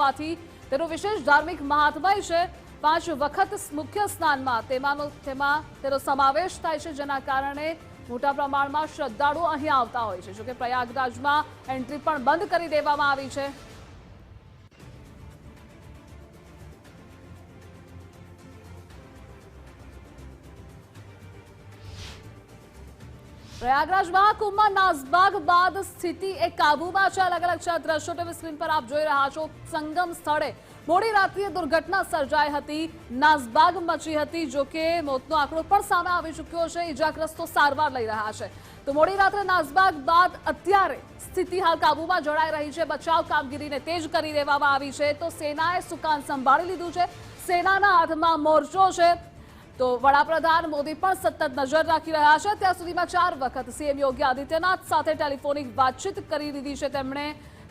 હોવાથી તેનું વિશેષ ધાર્મિક મહાત્મય છે. પાંચ વખત મુખ્ય સ્નાનમાં તેમાંનો તેમાં તેનો સમાવેશ થાય છે, જેના કારણે મોટા પ્રમાણમાં શ્રદ્ધાળુઓ અહીં આવતા હોય છે. જોકે પ્રયાગરાજમાં એન્ટ્રી પણ બંધ કરી દેવામાં આવી છે. પ્રયાગરાજ કુંભમાં નાસભાગ બાદ સ્થિતિ એ કાબુમાં છે. અલગ અલગ આ દ્રશ્યો ટીવી સ્ક્રીન પર આપ જોઈ રહ્યા છો સંગમ સ્થળે મોડી રાત્રિએ દુર્ઘટના સર્જાઈ હતી. નાસભાગ મચી હતી, જો કે મોતનો આંકડો પણ સામે આવી ચૂક્યો છે. ઇજાગ્રસ્તો સારવાર લઈ રહ્યા છે. તો મોડી રાત્રે નાસભાગ બાદ અત્યારે સ્થિતિ હાલ કાબુમાં જણાઈ રહી છે. બચાવ કામગીરીને તેજ કરી દેવામાં આવી છે. તો સેનાએ સુકાન સંભાળી લીધું છે. સેનાના હાથમાં મોરચો છે. તો વડાપ્રધાન મોદી પણ સતત નજર રાખી રહ્યા છે. ત્યાં સુધીમાં ચાર વખત સીએમ યોગી આદિત્યનાથ સાથે ટેલિફોનિક વાતચીત કરી દીધી છે. તેમણે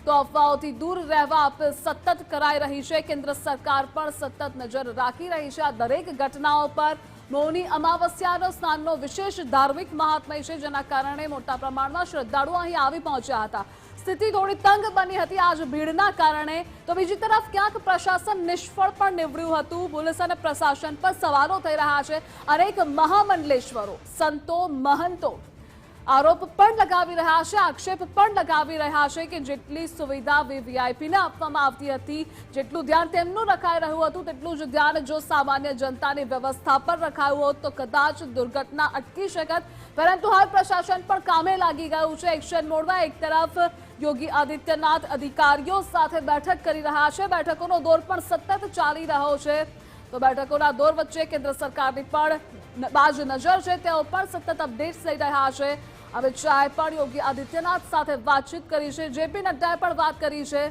તો અફવાઓથી દૂર રહેવા સતત કરાઈ રહી છે. કેન્દ્ર સરકાર પણ સતત નજર રાખી રહી છે. આ દરેક ઘટનાઓ પર મૌની અમાવસ્યાનો સ્નાનનો વિશેષ ધાર્મિક મહાત્મય છે, જેના કારણે મોટા પ્રમાણમાં શ્રદ્ધાળુઓ અહીં આવી પહોંચ્યા હતા. સ્થિતિ થોડી તંગ બની હતી આજ ભીડના કારણે. તો બીજી તરફ ક્યાંક પ્રશાસન નિષ્ફળ પણ નીવડ્યું હતું. પોલીસ અને પ્રશાસન પર સવાલો થઈ રહ્યા છે. અનેક મહામંડલેશ્વરો, સંતો, મહંતો આરોપ પણ લગાવી રહ્યા છે, આક્ષેપ પણ લગાવી રહ્યા છે કે જેટલી સુવિધા વીવીઆઈપીને આપવામાં આવતી હતી, જેટલું ધ્યાન તેમનું રખાઈ રહ્યું હતું, તેટલું જ ધ્યાન જો સામાન્ય જનતાની વ્યવસ્થા પર રખાયું હોત, તો કદાચ દુર્ઘટના અટકી શકત. પરંતુ હાલ પ્રશાસન પણ કામે લાગી ગયું છે. એક્શન મોડમાં એક તરફ યોગી આદિત્યનાથ અધિકારીઓ સાથે બેઠક કરી રહ્યા છે. બેઠકોનો દોર પણ સતત ચાલી રહ્યો છે. તો બેઠકોના દોર વચ્ચે કેન્દ્ર સરકારની પણ બાજ નજર છે. તેઓ પણ સતત અપડેટ્સ લઈ રહ્યા છે. અમિત શાહે પણ યોગી આદિત્યનાથ સાથે વાતચીત કરી છે. જેપી નડ્ડાએ પણ વાત કરી છે.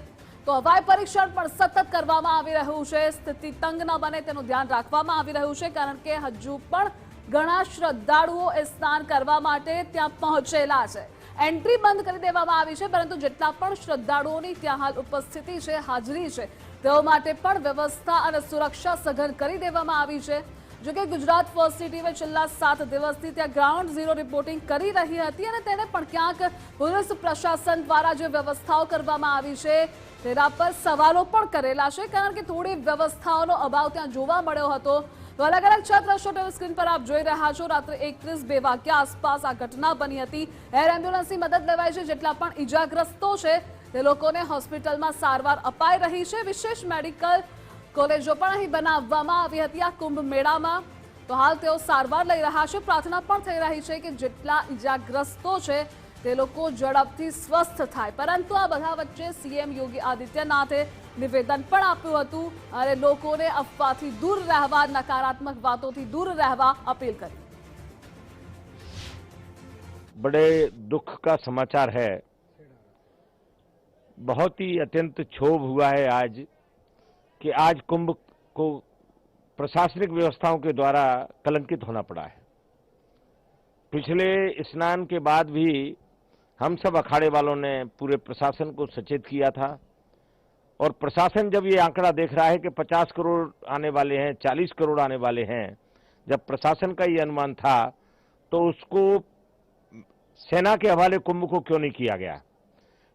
તો હવાઈ પરીક્ષણ પણ સતત કરવામાં આવી રહ્યું છે. સ્થિતિ તંગ ન બને તેનું ધ્યાન રાખવામાં આવી રહ્યું છે, કારણ કે હજુ પણ ઘણા શ્રદ્ધાળુઓ એ સ્નાન કરવા માટે ત્યાં પહોંચેલા છે. એન્ટ્રી બંધ કરી દેવામાં આવી છે, પરંતુ જેટલા પણ શ્રદ્ધાળુઓની ત્યાં હાલ ઉપસ્થિતિ છે, હાજરી છે, તેઓ માટે પણ વ્યવસ્થા અને સુરક્ષા સઘન કરી દેવામાં આવી છે. જોકે ગુજરાત ફર્સ્ટ ટીમે છેલ્લા સાત દિવસથી ત્યાં ગ્રાઉન્ડ ઝીરો રિપોર્ટિંગ કરી રહી હતી અને તેને પણ ક્યાંક પોલીસ પ્રશાસન દ્વારા જે વ્યવસ્થાઓ કરવામાં આવી છે, તેના પર સવાલો પણ કરેલા છે. કારણ કે થોડી વ્યવસ્થાઓનો અભાવ ત્યાં જોવા મળ્યો હતો. તો અલગ અલગ છ દ્રશ્યો ટીવી સ્ક્રીન પર આપ જોઈ રહ્યા છો. રાત્રે એકત્રીસ બે વાગ્યા આસપાસ આ ઘટના બની હતી. એર એમ્બ્યુલન્સની મદદ લેવાય છે જેટલા પણ ઈજાગ્રસ્તો છે, તે લોકોને હોસ્પિટલમાં સારવાર અપાઈ રહી છે. વિશેષ મેડિકલ કોલેજો પણ અહીં બનાવવામાં આવી હતી આ કુંભ મેળામાં તો હાલ તેઓ સારવાર લઈ રહ્યા છે પ્રાર્થના પણ થઈ રહી છે કે જેટલા ઈજાગ્રસ્તો છે તે લોકો ઝડપથી સ્વસ્થ થાય પરંતુ આ બધા વચ્ચે સીએમ યોગી આદિત્યનાથે નિવેદન પણ આપ્યું હતું અને લોકોને અફવાથી દૂર રહેવા નકારાત્મક વાતોથી દૂર રહેવા અપીલ કરી बड़े दुख का समाचार है बहुत ही अत्यंत क्षोभ हुआ है आज कि आज कुंभ को प्रशासनिक व्यवस्थाओं के द्वारा कलंकित होना पड़ा है। पिछले स्नान के बाद भी हम सब अखाड़े वालों ने पूरे प्रशासन को सचेत किया था और प्रशासन जब ये आंकड़ा देख रहा है कि 50 करोड़ आने वाले हैं 40 करोड़ आने वाले हैं, जब प्रशासन का ये अनुमान था तो उसको सेना के हवाले कुंभ को क्यों नहीं किया गया?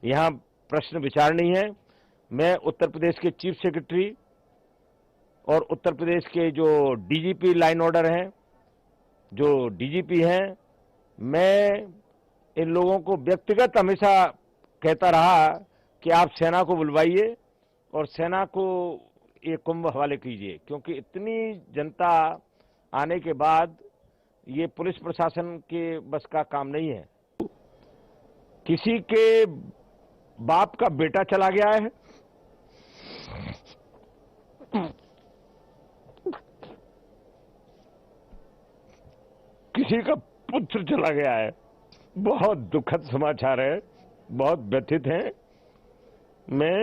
यहाँ प्रश्न विचारणीय है। मैं उत्तर प्रदेश के चीफ सेक्रेटरी और उत्तर प्रदेश के जो डीजीपी लाइन ऑर्डर हैं, जो डीजीपी हैं, मैं इन लोगों को व्यक्तिगत हमेशा कहता रहा कि आप सेना को बुलवाइए और सेना को ये कुंभ हवाले कीजिए, क्योंकि इतनी जनता आने के बाद ये पुलिस प्रशासन के बस का काम नहीं है। किसी के बाप का बेटा चला गया है किसी का पुत्र चला गया है। बहुत दुखद समाचार है, बहुत व्यथित है। मैं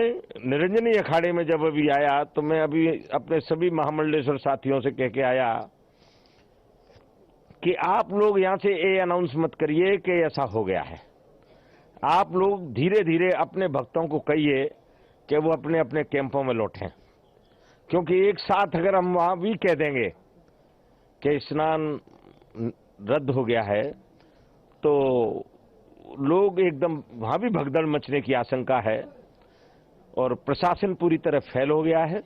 निरंजनी अखाड़े में जब अभी आया तो मैं अभी अपने सभी महामंडलेश्वर साथियों से कह के आया कि आप लोग यहाँ से ये अनाउंस मत करिए कि ऐसा हो गया है। आप लोग धीरे धीरे अपने भक्तों को कहिए कि वो अपने अपने कैंपों में लौटें। क्योंकि एक साथ अगर हम वहाँ भी कह देंगे कि स्नान रद्द हो गया है तो लोग एकदम, वहाँ भी भगदड़ मचने की आशंका है और प्रशासन पूरी तरह फेल हो गया है।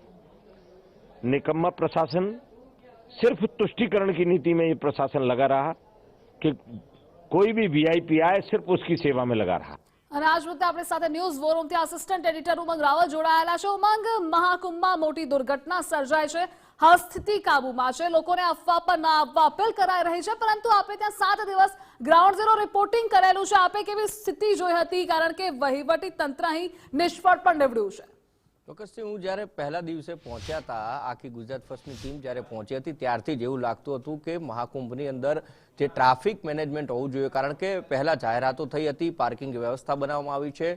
निकम्मा प्रशासन, सिर्फ़ तुष्टिकरण की नीति में ये प्रशासन लगा रहा कि कोई भी वीआईपी आए, सिर्फ़ उसकी सेवा में लगा रहा। અને આજ મુદ્દે આપણી સાથે ન્યૂઝ વોરૂમથી આસિસ્ટન્ટ એડિટર ઉમંગ રાવલ જોડાયેલા છે. ઉમંગ, મહાકુંભમાં મોટી દુર્ઘટના સર્જાય છે. હાલ સ્થિતિ કાબુમાં છે. લોકોને અફવા પર ના આવવા અપીલ કરાઈ રહી છે, પરંતુ આપે ત્યાં સાત દિવસ ગ્રાઉન્ડ ઝીરો રિપોર્ટિંગ કરેલું છે. આપે કેવી સ્થિતિ જોઈ હતી? કારણ કે વહીવટી તંત્ર અહીં નિષ્ફળ પણ નીવડ્યું છે. ચોક્કસથી હું જ્યારે પહેલા દિવસે પહોંચ્યા હતા આખી ગુજરાત ફર્સ્ટની ટીમ જ્યારે પહોંચી હતી, ત્યારથી જ એવું લાગતું હતું કે મહાકુંભની અંદર જે ટ્રાફિક મેનેજમેન્ટ હોવું જોઈએ, કારણ કે પહેલાં જાહેરાતો થઈ હતી, પાર્કિંગ વ્યવસ્થા બનાવવામાં આવી છે.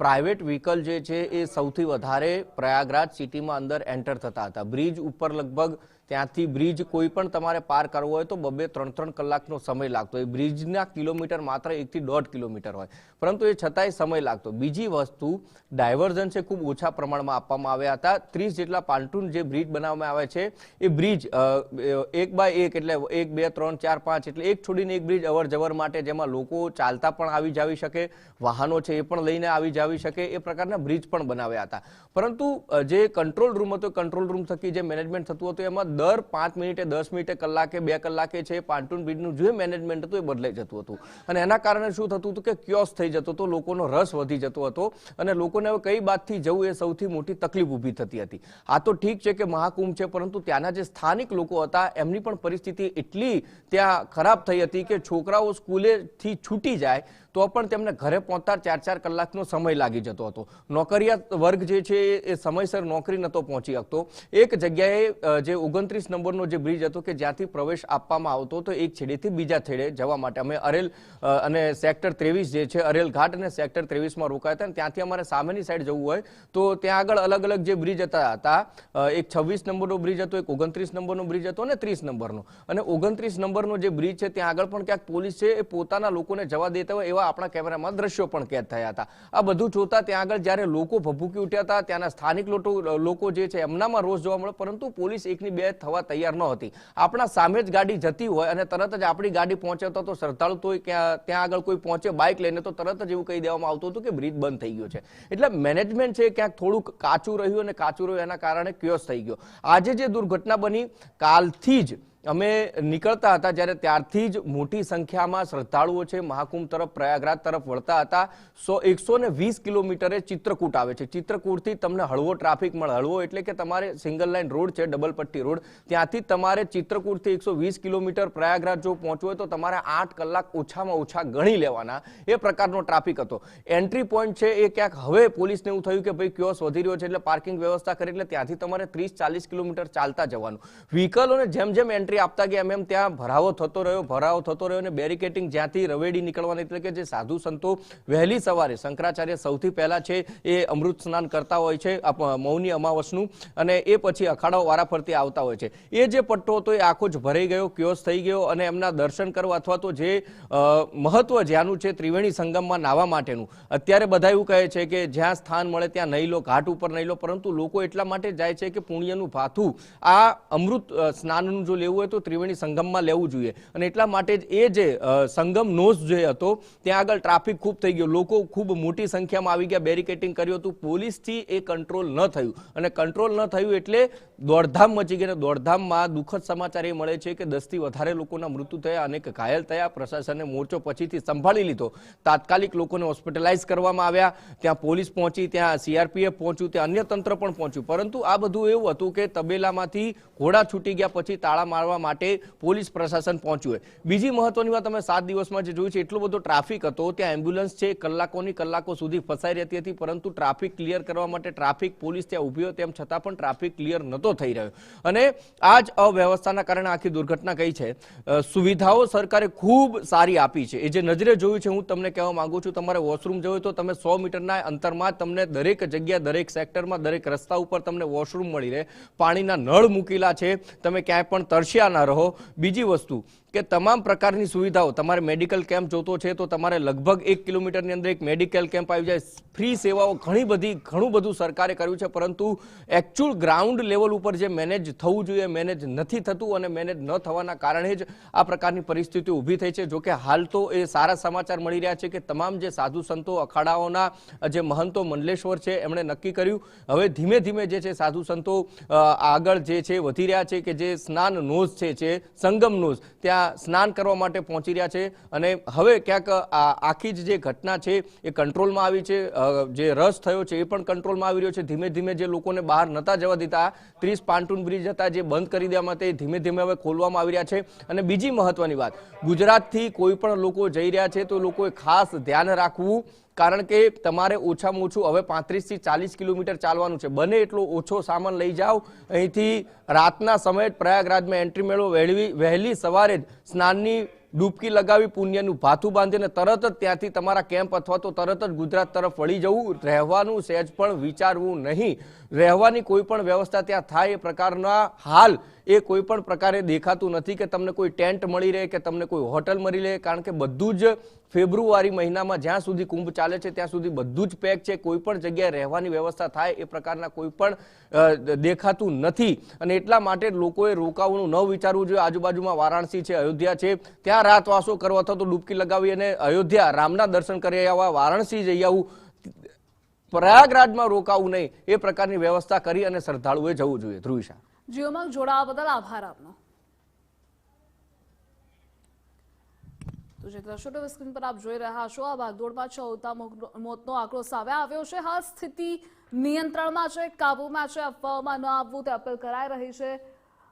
પ્રાઇવેટ વ્હીકલ જે છે એ સૌથી વધારે પ્રયાગરાજ સિટીમાં અંદર એન્ટર થતા હતા. બ્રિજ ઉપર લગભગ ત્યાંથી બ્રિજ કોઈ પણ તમારે પાર કરવો હોય તો બબે ત્રણ ત્રણ કલાકનો સમય લાગતો હોય. બ્રિજના કિલોમીટર માત્ર એકથી દોઢ કિલોમીટર હોય. પરંતુ એ છતાંય સમય લાગતો. બીજી વસ્તુ, ડાયવર્ઝન છે ખૂબ ઓછા પ્રમાણમાં આપવામાં આવ્યા હતા. ત્રીસ જેટલા પાન્ટૂન જે બ્રિજ બનાવવામાં આવે છે, એ બ્રિજ એક બાય એક એટલે એક, બે, ત્રણ, ચાર, પાંચ એટલે એક છોડીને એક બ્રિજ અવર માટે જેમાં લોકો ચાલતા પણ આવી જાવી શકે, વાહનો છે એ પણ લઈને આવી જાવી શકે, એ પ્રકારના બ્રિજ પણ બનાવ્યા હતા. પરંતુ જે કંટ્રોલ રૂમ હતો કંટ્રોલ રૂમ થકી જે મેનેજમેન્ટ થતું હતું, એમાં દર પાંચ મિનિટે, દસ મિનિટે, કલાકે, બે કલાકે છે પાન્ટુન બ્રિજનું જે મેનેજમેન્ટ હતું એ બદલાઈ જતું હતું. અને એના કારણે શું થતું હતું કે ક્યોસ થઈ જતો હતો, લોકોનો રસ વધી જતો હતો અને લોકોને હવે કઈ બાદથી જવું એ સૌથી મોટી તકલીફ ઊભી થતી હતી. આ તો ઠીક છે કે મહાકુંભ છે, પરંતુ ત્યાંના જે સ્થાનિક લોકો હતા, એમની પણ પરિસ્થિતિ એટલી ત્યાં ખરાબ થઈ હતી કે છોકરાઓ સ્કૂલેથી છૂટી જાય તો પણ તેમને ઘરે પહોંચતા ચાર ચાર કલાકનો સમય લાગી જતો હતો. નોકરિયાત વર્ગ જે છે, એ સમયસર નોકરી નહોતો પહોંચી શકતો. એક જગ્યાએ જે ઓગણત્રીસ નંબરનો જે બ્રિજ હતો કે જ્યાંથી પ્રવેશ આપવામાં આવતો હતો, એક છેડેથી બીજા છેડે જવા માટે. અમે અરેલ અને સેક્ટર ત્રેવીસ જે છે, અરેલ ઘાટ અને સેક્ટર ત્રેવીસમાં રોકાયા હતા ત્યાંથી અમારે સામેની સાઈડ જવું હોય, તો ત્યાં આગળ અલગ અલગ જે બ્રિજ હતા હતા એક છવ્વીસ નંબરનો બ્રિજ હતો, એક ઓગણત્રીસ નંબરનો બ્રિજ હતો અને ત્રીસ નંબરનો. અને ઓગણત્રીસ નંબરનો જે બ્રિજ છે, ત્યાં આગળ પણ ક્યાંક પોલીસ છે, એ પોતાના લોકોને જવા દેતા હોય એવા આપણા કેમેરામાં દ્રશ્યો પણ કેદ થયા હતા. આ બધું જોતા ત્યાં આગળ જ્યારે લોકો ભભૂકી ઉઠ્યા હતા, ત્યાંના સ્થાનિક લોકો જે છે, એમનામાં રોષ જોવા મળ્યો, પરંતુ પોલીસ એકની બે થવા તૈયાર ન હતી. આપણા સામે જ ગાડી જતી હોય અને તરત જ આપણી ગાડી પહોંચતા તો શ્રદ્ધાળુ તો ત્યાં આગળ કોઈ પહોંચે બાઇક લઈને, તો તરત જ એવું કહી દેવામાં આવતું હતું કે બ્રિજ બંધ થઈ ગયો છે. એટલે મેનેજમેન્ટ છે ક્યાંક થોડુંક કાચું રહ્યું અને કાચું રહ્યું, એના કારણે ક્યોસ થઈ ગયો. આજે જે દુર્ઘટના બની, કાલથી જ અમે નીકળતા હતા જ્યારે ત્યારથી જ મોટી સંખ્યામાં શ્રદ્ધાળુઓ છે, મહાકુંભ તરફ, પ્રયાગરાજ તરફ વળતા હતા. સો, એકસો ને વીસ કિલોમીટરે ચિત્રકૂટ આવે છે. ચિત્રકૂટથી તમને હળવો ટ્રાફિક મળે. હળવો એટલે કે તમારે સિંગલ લાઇન રોડ છે, ડબલ પટ્ટી રોડ. ત્યાંથી તમારે ચિત્રકૂટથી એકસો વીસ કિલોમીટર પ્રયાગરાજ જો પહોંચવું હોય તો તમારે આઠ કલાક ઓછામાં ઓછા ગણી લેવાના. એ પ્રકારનો ટ્રાફિક હતો. એન્ટ્રી પોઈન્ટ છે એ ક્યાંક હવે પોલીસને એવું થયું કે ભાઈ ક્યોસ વધી રહ્યો છે એટલે પાર્કિંગ વ્યવસ્થા કરી, એટલે ત્યાંથી તમારે ત્રીસ ચાલીસ કિલોમીટર ચાલતા જવાનું. વ્હીકલોને જેમ જેમ એન્ટ્રી આપતા ગયા. એમ ત્યાં ભરાવો થતો રહ્યો, ભરાવો થતો રહ્યો અને બેરિકેટિંગ જ્યાંથી રવેડી નીકળવાની એટલે કે જે સાધુ સંતો વહેલી સવારે, શંકરાચાર્ય સૌથી પહેલા છે એ અમૃત સ્નાન કરતા હોય છે મૌની અમાવસનું અને એ પછી અખાડાઓ વારાફરતી આવતા હોય છે. એ જે પટ્ટો હતો એ આખો જ ભરાઈ ગયો, ક્યોસ થઈ ગયો અને એમના દર્શન કરવા અથવા તો જે મહત્વ જ્યાંનું છે ત્રિવેણી સંગમમાં નાહવા માટેનું. અત્યારે બધા એવું કહે છે કે જ્યાં સ્થાન મળે ત્યાં નહીં લો, ઘાટ ઉપર નહીં લો, પરંતુ લોકો એટલા માટે જાય છે કે પુણ્યનું ભાથું આ અમૃત સ્નાનનું જો લેવું હોય તો ત્રિવેણી સંગમમાં લેવું જોઈએ. અને એટલા માટે એ જે સંગમ નોઝ જે હતો, ત્યાં આગળ ટ્રાફિક ખૂબ થઈ ગયો. લોકો ખૂબ મોટી સંખ્યામાં આવી ગયા બેરિકેટિંગ કર્યું હતું. પોલીસથી એ કંટ્રોલ ન થયું. અને કંટ્રોલ ન થયું એટલે દોડધામ મચી ગઈ અને દોડધામમાં દુઃખદ સમાચાર એ મળે છે કે દસથી વધારે લોકોના મૃત્યુ થયા અનેક ઘાયલ થયા. પ્રશાસને મોરચો પછીથી સંભાળી લીધો. તાત્કાલિક લોકોને હોસ્પિટલાઇઝ કરવામાં આવ્યા. ત્યાં પોલીસ પહોંચી, ત્યાં સીઆરપીએફ પહોંચ્યું, ત્યાં અન્ય તંત્ર પણ પહોંચ્યું. પરંતુ આ બધું એવું હતું કે તબેલામાંથી ઘોડા છૂટી ગયા, પછી તાળા મારવા માટે પોલીસ પ્રશાસન પહોંચ્યું છે બીજી મહત્વની વાત અમે સાત દિવસમાં જે જોયું છે, એટલો બધો ટ્રાફિક હતો, ત્યાં એમ્બ્યુલન્સ છે, કલાકોની કલાકો સુધી ફસાઈ રહેતી હતી, પરંતુ ટ્રાફિક ક્લિયર કરવા માટે ટ્રાફિક પોલીસ ત્યાં ઊભી તેમ છતાં પણ ટ્રાફિક ક્લિયર નહોતો થઈ રહ્યો. અને આ જ અવ્યવસ્થાના કારણે આખી દુર્ઘટના કઈ છે? સુવિધાઓ સરકારે ખૂબ સારી આપી છે. એ જે નજરે જોયું છે, હું તમને કહેવા માંગુ છું, તમારે વોશરૂમ જવું તો તમે સો મીટરના અંતરમાં તમને દરેક જગ્યા, દરેક સેક્ટરમાં, દરેક રસ્તા ઉપર તમને વોશરૂમ મળી રહે. પાણીના નળ મૂકેલા છે, તમે ક્યાંય પણ તરસ્યા ના રહો. બીજી વસ્તુ કે તમામ પ્રકારની સુવિધાઓ, તમારે મેડિકલ કેમ્પ જોતો છે તો તમારે લગભગ એક કિલોમીટરની અંદર એક મેડિકલ કેમ્પ આવી જાય. ફ્રી સેવાઓ ઘણી બધી, ઘણું બધું સરકારે કર્યું છે, પરંતુ એકચ્યુઅલ ગ્રાઉન્ડ લેવલ ઉપર જે મેનેજ થવું જોઈએ મેનેજ નથી થતું અને મેનેજ ન થવાના કારણે જ આ પ્રકારની પરિસ્થિતિ ઊભી થઈ છે. જોકે હાલ તો એ સારા સમાચાર મળી રહ્યા છે કે તમામ જે સાધુ સંતો, અખાડાઓના જે મહંતો મંડલેશ્વર છે, એમણે નક્કી કર્યું. હવે ધીમે ધીમે જે છે સાધુ સંતો આગળ જે છે, વધી રહ્યા છે કે જે સ્નાન નોઝ છે જે સંગમ નોઝ ત્યાં સ્નાન કરવા માટે પહોંચી રહ્યા છે અને હવે ક્યાંક આખી જ જે ઘટના છે એ કંટ્રોલમાં આવી છે. જે રસ થયો છે એ પણ કંટ્રોલમાં આવી રહ્યો છે. ધીમે ધીમે જે લોકોને બહાર નતા જવા દીધા, ત્રીસ પાંટૂન બ્રિજ હતા જે બંધ કરી દેવામાં તે ધીમે ધીમે હવે ખોલવામાં આવી રહ્યા છે. અને બીજી મહત્વની વાત, ગુજરાતથી કોઈ પણ લોકો જઈ રહ્યા છે તો લોકોએ ખાસ ધ્યાન રાખવું કારણ કે તમારે ઓછામાં ઓછું હવે પાંત્રીસથી ચાલીસ કિલોમીટર ચાલવાનું છે. બને એટલો ઓછો સામાન લઈ જાઓ. અહીંથી રાતના સમયે પ્રયાગરાજમાં એન્ટ્રી મેળવો. વહેલી વહેલી સવારે જ સ્નાનની ડૂબકી લગાવી, પુણ્યનું ભાથું બાંધીને તરત જ ત્યાંથી તમારા કેમ્પ અથવા તો તરત જ ગુજરાત તરફ વળી જવું, રહેવાનું, સહેજ પણ વિચારવું નહીં. રહેવાની કોઈ પણ વ્યવસ્થા ત્યાં થાય એ પ્રકારના હાલ એ કોઈ પણ પ્રકારે દેખાતું નથી કે તમને કોઈ ટેન્ટ મળી રહે કે તમને કોઈ હોટલ મળી રહે, કારણ કે બધું જ ફેબ્રુઆરી મહિનામાં જ્યાં સુધી કુંભ ચાલે છે ત્યાં સુધી બધું જ પેક છે, કોઈ પણ જગ્યાએ રહેવાની વ્યવસ્થા થાય એ પ્રકારના કોઈ પણ દેખાતું નથી. અને એટલા માટે લોકોએ રોકાવાનું ન વિચારવું જોઈએ. આજુબાજુમાં વારાણસી છે, અયોધ્યા છે, ત્યાં રાતવાસો કરવા અથવા તો ડૂબકી લગાવી અને અયોધ્યા રામના દર્શન કરી આવવા વારાણસી જઈ આવવું પ્રયાગરાજમાં રોકાવું નહીં, એ પ્રકારની વ્યવસ્થા કરી અને શ્રદ્ધાળુએ જવું જોઈએ. ધ્રુવિશા જીઓમાં જોડાવા બદલ આભાર આપનો. તો જે દ્રશ્યો સ્ક્રીન પર આવ્યો છે. હાલ સ્થિતિ નિયંત્રણમાં છે, કાબુમાં છે, અફવાઓમાં ન આવવું તે અપીલ કરાઈ રહી છે.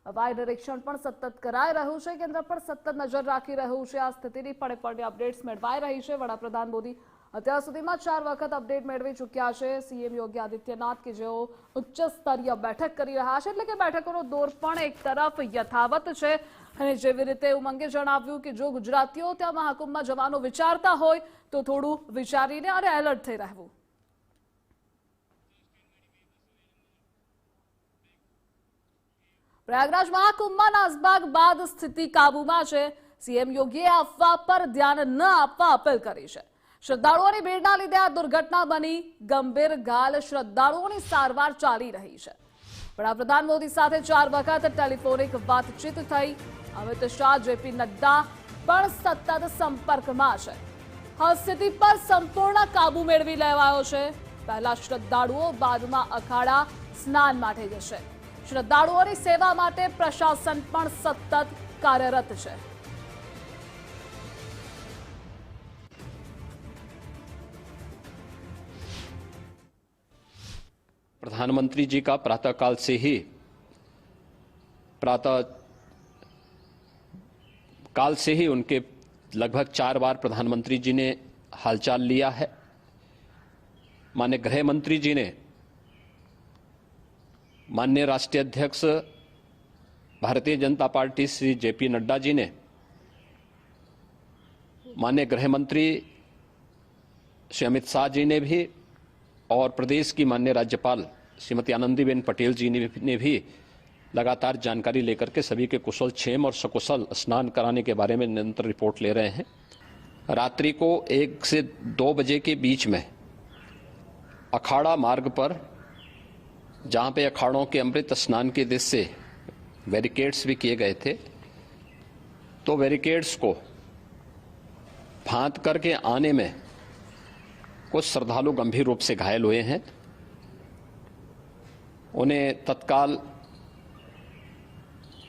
વાય નિરીક્ષણ પણ સતત કરાઈ રહ્યું છે, કેન્દ્ર પર સતત નજર રાખી રહ્યું છે. આ સ્થિતિની પડે પડે મેળવાઈ રહી છે. વડાપ્રધાન મોદી અત્યાર સુધીમાં ચાર વખત અપડેટ મેળવી ચૂક્યા છે. સીએમ યોગી આદિત્યનાથ કે જેઓ ઉચ્ચ સ્તરીય બેઠક કરી રહ્યા છે, એટલે કે બેઠકોનો દોર પણ એક તરફ યથાવત છે. અને જેવી રીતે ઉમંગે જણાવ્યું કે જો ગુજરાતીઓ ત્યાં મહાકુંભમાં જવાનું વિચારતા હોય, તો થોડું વિચારીને અને એલર્ટ થઈ રહેવું. પ્રયાગરાજ મહાકુંભમાં નાસભાગ બાદ સ્થિતિ કાબુમાં છે. સીએમ યોગીએ અફવા પર ધ્યાન ન આપવા અપીલ કરી છે. શ્રદ્ધાળુઓની ભીડના લીધે આ દુર્ઘટના બની ગંભીર ઘાલ શ્રદ્ધાળુઓની સારવાર ચાલી રહી છે. વડાપ્રધાન મોદી સાથે ચાર વખત ટેલિફોનિક વાતચીત થઈ. અમિત શાહ, જેપી નડ્ડા પણ સતત સંપર્કમાં છે. હવે સ્થિતિ પર સંપૂર્ણ કાબુ મેળવી લેવાયો છે. પહેલા શ્રદ્ધાળુઓ બાદમાં અખાડા સ્નાન માટે જશે. શ્રદ્ધાળુઓની સેવા માટે પ્રશાસન પણ સતત કાર્યરત છે. प्रधानमंत्री जी का प्रातःकाल से ही प्रातः काल से ही उनके लगभग चार बार प्रधानमंत्री जी ने हालचाल लिया है। माननीय गृह मंत्री जी ने, माननीय राष्ट्रीय अध्यक्ष, भारतीय जनता पार्टी श्री जेपी नड्डा जी ने, माननीय गृह मंत्री श्री अमित शाह जी ने भी, और प्रदेश की माननीय राज्यपाल श्रीमती आनंदीबेन पटेल जी ने भी- लगातार जानकारी लेकर के सभी के कुशल क्षेम और सकुशल स्नान कराने के बारे में निरंतर रिपोर्ट ले रहे हैं। रात्रि को एक से दो बजे के बीच में अखाड़ा मार्ग पर, जहाँ पे अखाड़ों के अमृत स्नान के दृश्य से बैरिकेड्स भी किए गए थे तो बैरिकेड्स को फांद करके आने में कुछ श्रद्धालु गंभीर रूप से घायल हुए हैं। उन्हें तत्काल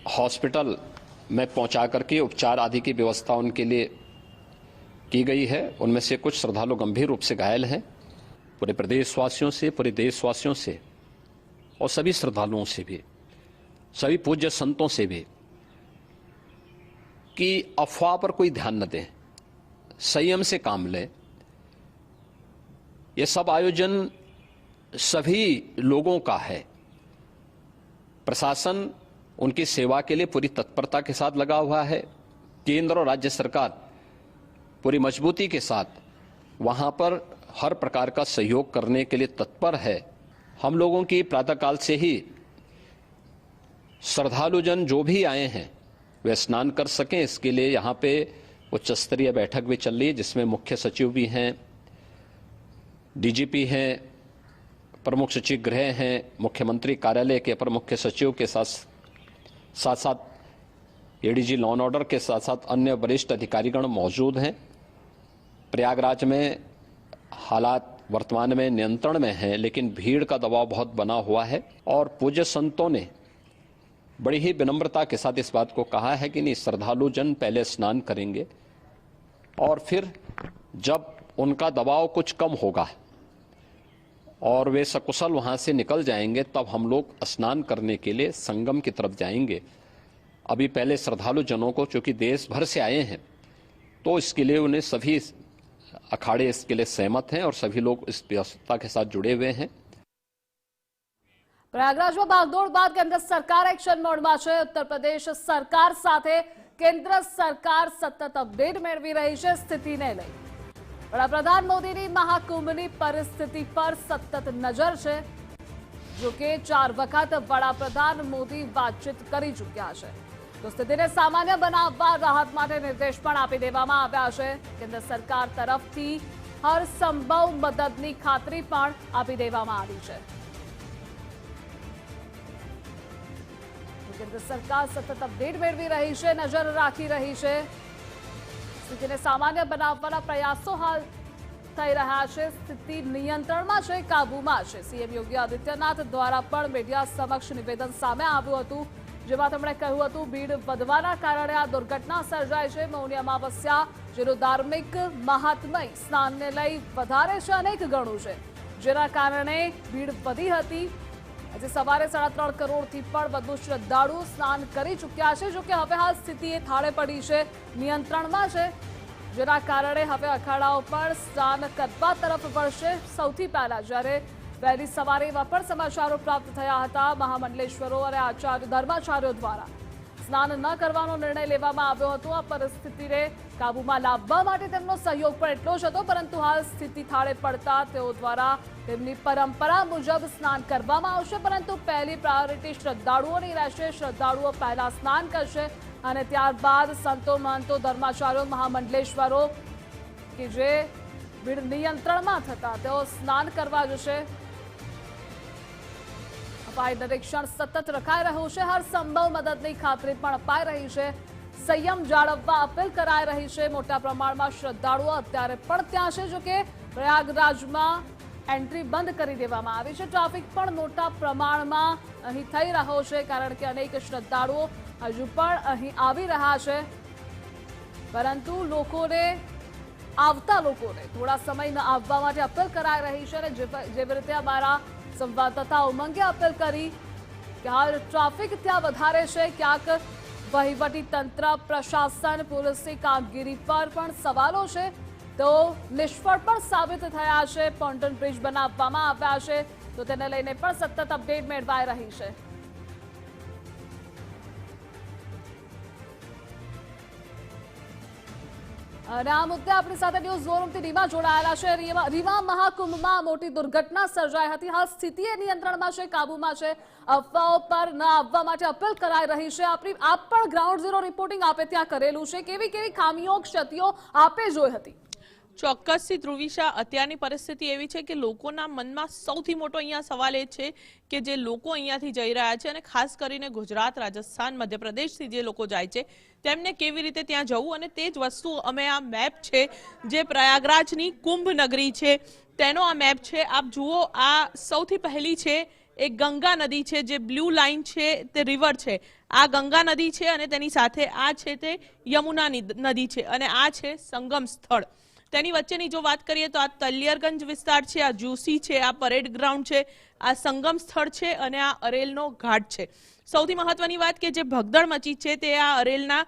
हॉस्पिटल में पहुँचा करके उपचार आदि की व्यवस्था उनके लिए की गई है। उनमें से कुछ श्रद्धालु गंभीर रूप से घायल हैं। पूरे प्रदेशवासियों से, पूरे देशवासियों से और सभी श्रद्धालुओं से भी, सभी पूज्य संतों से भी कि अफवाह पर कोई ध्यान न दें, संयम से काम लें। ये सब आयोजन सभी लोगों का है। प्रशासन उनकी सेवा के लिए पूरी तत्परता के साथ लगा हुआ है। केंद्र और राज्य सरकार पूरी मजबूती के साथ वहाँ पर हर प्रकार का सहयोग करने के लिए तत्पर है। हम लोगों की प्रातःकाल से ही श्रद्धालुजन जो भी आए हैं, वे स्नान कर सकें। इसके लिए यहाँ पे उच्च स्तरीय बैठक भी चल रही है, जिसमें मुख्य सचिव भी हैं, डीजीपी हैं प्रमुख सचिव गृह हैं, मुख्यमंत्री कार्यालय के अपर मुख्य सचिव के साथ साथ साथ एडीजी लॉ एंड ऑर्डर के साथ साथ अन्य वरिष्ठ अधिकारीगण मौजूद हैं। प्रयागराज में हालात वर्तमान में नियंत्रण में हैं, लेकिन भीड़ का दबाव बहुत बना हुआ है और पूज्य संतों ने बड़ी ही विनम्रता के साथ इस बात को कहा है कि नहीं श्रद्धालु जन पहले स्नान करेंगे और फिर जब उनका दबाव कुछ कम होगा और वे सकुशल वहां से निकल जाएंगे तब हम लोग स्नान करने के लिए संगम की तरफ जाएंगे अभी पहले श्रद्धालु जनों को चूंकि देश भर से आए हैं तो इसके लिए उन्हें सभी अखाड़े इसके लिए सहमत हैं और सभी लोग इस व्यवस्था के साथ जुड़े हुए हैं પ્રયાગરાજમાં ભાગદોડ બાદ કેન્દ્ર સરકાર એક્શન મોડમાં છે ઉત્તર પ્રદેશ સરકાર સાથે કેન્દ્ર સરકાર સતત અપડેટ મેળવી રહી છે સ્થિતિને લઈ વડાપ્રધાન મોદીની મહાકુંભની પરિસ્થિતિ પર સતત નજર છે, જો કે ચાર વખત વડાપ્રધાન મોદી વાતચીત કરી ચૂક્યા છે. તો સ્થિતિને સામાન્ય બનાવવા રાહત માટે નિર્દેશ પણ આપી દેવામાં આવ્યા છે. કેન્દ્ર સરકાર તરફથી હર સંભવ મદદની ખાતરી પણ આપી દેવામાં આવી છે. કેન્દ્ર સરકાર સતત અપડેટ મેળવી રહી છે, નજર રાખી રહી છે. સ્થિતિને સામાન્ય બનાવવાના પ્રયાસો હાલ થઈ રહ્યા છે. સ્થિતિ નિયંત્રણમાં છે, કાબૂમાં છે. સીએમ યોગી આદિત્યનાથ દ્વારા પણ મીડિયા સમક્ષ નિવેદન સામે આવ્યું હતું, જેમાં તેમણે કહ્યું હતું, ભીડ વધવાના કારણે આ દુર્ઘટના સર્જાય છે. મૌની અમાવસ્યા, જેનું ધાર્મિક મહાત્મય સ્નાનને લઈ વધારે છે, અનેક ગણું છે. જેના કારણે ભીડ વધી હતી. આજે સવારે સાડા ત્રણ કરોડથી પણ વધુ શ્રદ્ધાળુ સ્નાન કરી ચૂક્યા છે. જોકે હવે હાલ સ્થિતિ એ થાળે પડી છે, નિયંત્રણમાં છે. જેના કારણે હવે અખાડાઓ પણ સ્નાન કરવા તરફ વળશે. સૌથી પહેલા જ્યારે વહેલી સવારે એવા પણ સમાચારો પ્રાપ્ત થયા હતા, મહામંડલેશ્વરો અને આચાર્ય ધર્માચાર્યો દ્વારા. સ્નાન ન કરવાનો નિર્ણય લેવામાં આવ્યો હતો. આ પરિસ્થિતિને કાબૂમાં લાવવા માટે તેમનો સહયોગ પણ એટલો જ હતો, પરંતુ હાલ સ્થિતિ થાળે પડતા તેઓ દ્વારા તેમની પરંપરા મુજબ સ્નાન કરવામાં આવશે, પરંતુ પહેલી પ્રાયોરિટી શ્રદ્ધાળુઓની રહેશે. શ્રદ્ધાળુઓ પહેલા સ્નાન કરશે અને ત્યારબાદ સંતો, મહંતો, ધર્માચાર્યો, મહામંડલેશ્વરો કે જે ભીડ નિયંત્રણમાં થતા તેઓ સ્નાન કરવા જશે. અપાય નિરીક્ષણ સતત રખાઈ રહ્યું છે. હર સંભવ મદદની ખાતરી પણ અપાઈ રહી છે. સંયમ જાળવવા અપીલ કરાઈ રહી છે. મોટા પ્રમાણમાં શ્રદ્ધાળુઓ અત્યારે પણ ત્યાં છે જો કે પ્રયાગરાજમાં એન્ટ્રી બંધ કરી દેવામાં આવી છે. ટ્રાફિક પણ મોટા પ્રમાણમાં અહીં થઈ રહ્યો છે, કારણ કે અનેક શ્રદ્ધાળુઓ હજુ પણ અહીં આવી રહ્યા છે. પરંતુ લોકોને, આવતા લોકોને થોડા સમયમાં આવવા માટે અપીલ કરાઈ રહી છે અને જેવી રીતે અમારા સંવાદદાતા ઉમંગે અપીલ કરી કે હાલ ટ્રાફિક ત્યાં વધારે છે. ક્યાંક વહીવટી તંત્ર, પ્રશાસન, પોલીસની કામગીરી પર પણ સવાલો છે. તો નિષ્ફળ પણ સાબિત થયા છે. પોન્ટન બ્રિજ બનાવવામાં આવ્યા છે. તો તેને લઈને પણ સતત અપડેટ મેળવાઈ રહી છે. અને આ મુદ્દે આપણી સાથે ન્યૂઝ ઝોનથી રીમા જોડાયેલા છે. રીમા મહાકુંભમાં મોટી દુર્ઘટના સર્જાઈ હતી. હાલ સ્થિતિ નિયંત્રણમાં છે, કાબુમાં છે. અફવાઓ પર ન આવવા માટે અપીલ કરાઈ રહી છે. આપણી, આપ પણ ગ્રાઉન્ડ ઝીરો રિપોર્ટિંગ આપે ત્યાં કરેલું છે. કેવી કેવી ખામીઓ, ક્ષતિઓ આપે જોઈ હતી? ચોક્કસથી ધ્રુવિશા, અત્યારની પરિસ્થિતિ એવી છે કે લોકોના મનમાં સૌથી મોટો અહીંયા સવાલ એ છે કે જે લોકો અહીંયાથી જઈ રહ્યા છે અને ખાસ કરીને ગુજરાત, રાજસ્થાન, મધ્યપ્રદેશથી જે લોકો જાય છે, તેમને કેવી રીતે ત્યાં જવું? અને તે જ વસ્તુ અમે આ મેપ છે, જે પ્રયાગરાજની કુંભ નગરી છે, તેનો આ મેપ છે. આપ જુઓ, આ સૌથી પહેલી છે, એ ગંગા નદી છે, જે બ્લુ લાઇન છે, તે રિવર છે. આ ગંગા નદી છે અને તેની સાથે આ છે તે યમુના નદી છે અને આ છે સંગમ સ્થળ. તેની વચ્ચેની જો વાત કરીએ તો આ તલિયરગંજ વિસ્તાર છે, આ જુસી છે, આ પરેડ ગ્રાઉન્ડ છે, આ સંગમ સ્થળ છે અને આ અરેલનો ઘાટ છે. સૌથી મહત્વની વાત કે જે ભગદડ મચી છે તે આ અરેલના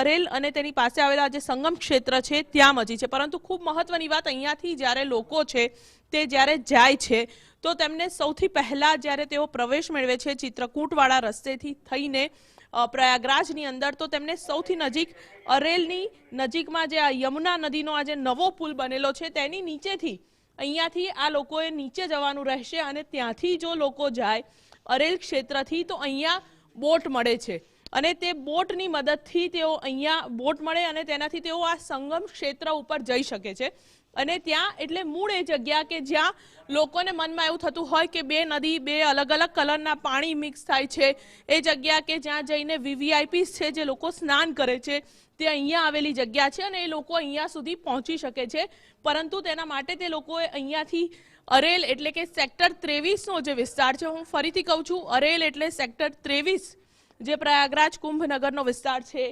અરેલ અને તેની પાસે આવેલા જે સંગમ ક્ષેત્ર છે ત્યાં મચી છે. પરંતુ ખૂબ મહત્વની વાત અહીંયાથી જ્યારે લોકો છે તે જ્યારે જાય છે, તો તેમને સૌથી પહેલાં જ્યારે તેઓ પ્રવેશ મેળવે છે ચિત્રકૂટવાળા રસ્તેથી થઈને પ્રયાગરાજની અંદર તો તેમને સૌથી નજીક અરેલની નજીકમાં જે આ યમુના નદીનો આ જે નવો પુલ બનેલો છે, તેની નીચેથી અહીંયાથી આ લોકોએ નીચે જવાનું રહેશે અને ત્યાંથી જો લોકો જાય અરેલ ક્ષેત્રથી તો અહીંયા બોટ મળે છે. અને તે બોટની મદદથી તેઓ અહીંયા બોટ મળે અને તેનાથી તેઓ આ સંગમ ક્ષેત્ર ઉપર જઈ શકે છે. અને ત્યાં એટલે મૂળ એ જગ્યા કે જ્યાં લોકોને મનમાં એવું થતું હોય કે બે નદી, બે અલગ અલગ કલરના પાણી મિક્સ થાય છે. એ જગ્યા કે જ્યાં જઈને વીવીઆઈપી છે જે લોકો સ્નાન કરે છે, તે અહીંયા આવેલી જગ્યા છે અને એ લોકો અહીંયા સુધી પહોંચી શકે છે. પરંતુ તેના માટે તે લોકોએ અહીંયાથી અરેલ એટલે કે સેક્ટર ત્રેવીસનો જે વિસ્તાર છે, હું ફરીથી કહું છું, અરેલ એટલે સેક્ટર ત્રેવીસ જે પ્રયાગરાજ કુંભનગરનો વિસ્તાર છે,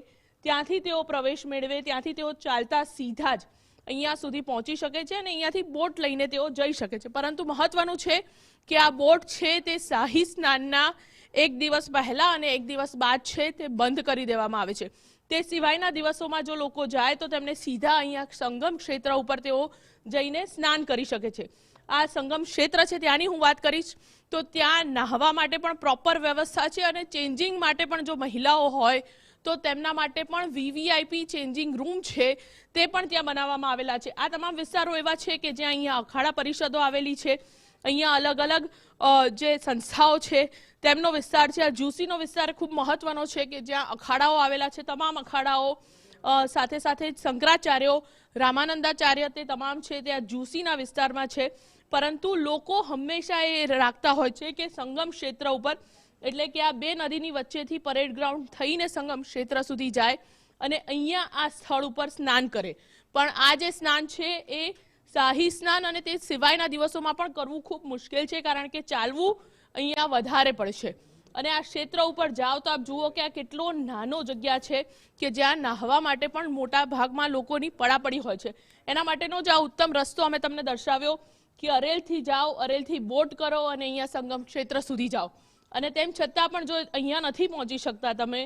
ત્યાંથી તેઓ પ્રવેશ મેળવે, ત્યાંથી તેઓ ચાલતા સીધા જ અહીંયા સુધી પહોંચી શકે છે અને અહીંયાથી બોટ લઈને તેઓ જઈ શકે છે. પરંતુ મહત્વનું છે કે આ બોટ છે તે શાહી સ્નાનના એક દિવસ પહેલાં અને એક દિવસ બાદ છે તે બંધ કરી દેવામાં આવે છે. તે સિવાયના દિવસોમાં જો લોકો જાય તો તેમને સીધા અહીંયા સંગમ ક્ષેત્ર ઉપર તેઓ જઈને સ્નાન કરી શકે છે. આ સંગમ ક્ષેત્ર છે ત્યાંની હું વાત કરીશ તો ત્યાં નાહવા માટે પણ પ્રોપર વ્યવસ્થા છે અને ચેન્જિંગ માટે પણ જો મહિલાઓ હોય તો તેમના માટે પણ વીવીઆઈપી ચેન્જિંગ રૂમ છે. તે પણ ત્યાં બનાવવામાં આવેલા છે. આ તમામ વિસ્તારો એવા છે કે જ્યાં અહીંયા અખાડા પરિષદો આવેલી છે. અહીંયા અલગ અલગ જે સંસ્થાઓ છે, તેમનો વિસ્તાર છે. આ જુસીનો વિસ્તાર ખૂબ મહત્વનો છે કે જ્યાં અખાડાઓ આવેલા છે. તમામ અખાડાઓ સાથે સાથે શંકરાચાર્યો, રામાનંદાચાર્ય તે તમામ છે તે આ જુસીના વિસ્તારમાં છે. પરંતુ લોકો હંમેશા એ રાખતા હોય છે કે સંગમ ક્ષેત્ર ઉપર એટલે કે આ બે નદીની વચ્ચેથી પરેડ ગ્રાઉન્ડ થઈને સંગમ ક્ષેત્ર સુધી જાય અને અહીંયા આ સ્થળ ઉપર સ્નાન કરે. પણ આ જે સ્નાન છે એ શાહી સ્નાન અને તે સિવાયના દિવસોમાં પણ કરવું ખૂબ મુશ્કેલ છે કારણ કે ચાલવું અહીંયા વધારે પડશે. અને આ ક્ષેત્ર ઉપર જાઓ તો આપ જુઓ કે આ કેટલો નાનો જગ્યા છે કે જ્યાં નાહવા માટે પણ મોટા ભાગમાં લોકોની પડાપડી હોય છે. એના માટેનો જ આ ઉત્તમ રસ્તો અમે તમને દર્શાવ્યો કે અરેલથી જાઓ, અરેલથી બોટ કરો અને અહીંયા સંગમ ક્ષેત્ર સુધી જાઓ. અને તેમ છતાં પણ જો અહીંયા નથી પહોંચી શકતા તમે,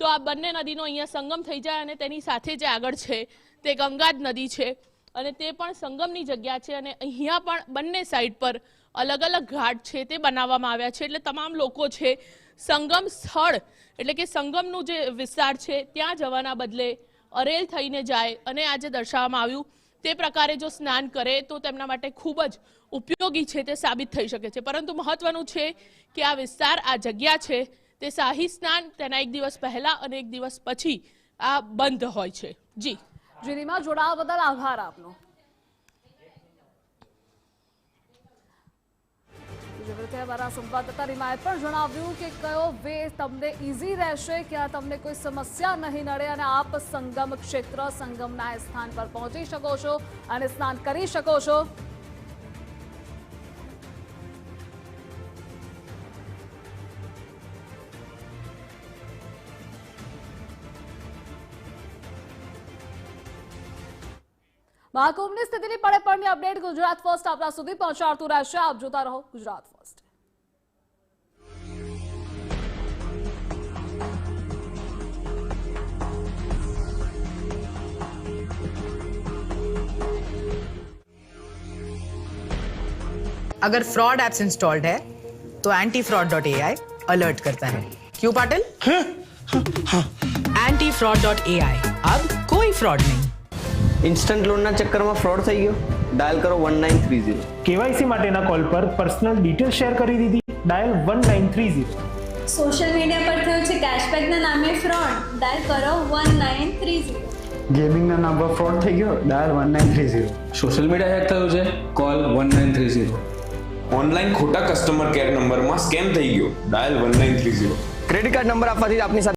તો આ બંને નદીનો અહીંયા સંગમ થઈ જાય અને તેની સાથે જે આગળ છે તે ગંગા જ નદી છે. અને તે પણ સંગમની જગ્યા છે અને અહીંયા પણ બંને સાઈડ પર અલગ અલગ ઘાટ છે તે બનાવવામાં આવ્યા છે. એટલે તમામ લોકો છે સંગમ સ્થળ, એટલે કે સંગમનું જે વિસ્તાર છે ત્યાં જવાના બદલે અરેલ થઈને જાય અને આજે દર્શાવવામાં આવ્યું તે પ્રકારે જો સ્નાન કરે તો તેમના માટે ખૂબ જ ઉપયોગી છે તે સાબિત થઈ શકે છે. પરંતુ મહત્વનું છે કે આ વિસ્તાર, આ જગ્યા છે તે શાહી સ્નાન તેના એક દિવસ પહેલા અને એક દિવસ પછી આ બંધ હોય છે. જી. જીનીમાં જોડાવા બદલ આભાર આપનો. જણાવ્યું કે કયો વે તમને ઇઝી રહેશે ક્યાં તમને કોઈ સમસ્યા નહીં નડે અને આપ સંગમ ક્ષેત્ર, સંગમના સ્થાન પર પહોંચી શકો છો અને સ્નાન કરી શકો છો? મહાકુંભની સ્થિતિની પડે પડની અપડેટ ગુજરાત ફર્સ્ટ આપણા સુધી પહોંચાડતું રહેશે આપ જોતા રહો ગુજરાત ફર્સ્ટ अगर फ्रॉड एप्स इंस्टॉल्ड है तो anti fraud dot A I alert करता है क्यों Patil anti fraud dot A I अब कोई फ्रॉड नहीं ઇન્સ્ટન્ટ લોનના ચક્કરમાં ફ્રોડ થઈ ગયો. ડાયલ કરો one nine three zero KYC માટેના કોલ પર પર્સનલ ડિટેલ શેર કરી દીધી. Dial one nine three zero social media પર થયો છે કેશબેકના નામે ફ્રોડ. ડાયલ કરો વન નાઇન થ્રી ઝીરો ગેમિંગના નામ પર ફ્રોડ થઈ ગયો. Dial one nine three zero social media hack થયું છે? Call one nine three zero online ખોટા કસ્ટમર કેર નંબરમાં સ્કેમ થઈ ગયો. Dial one nine three zero credit card number આપવાથી આપની સાથે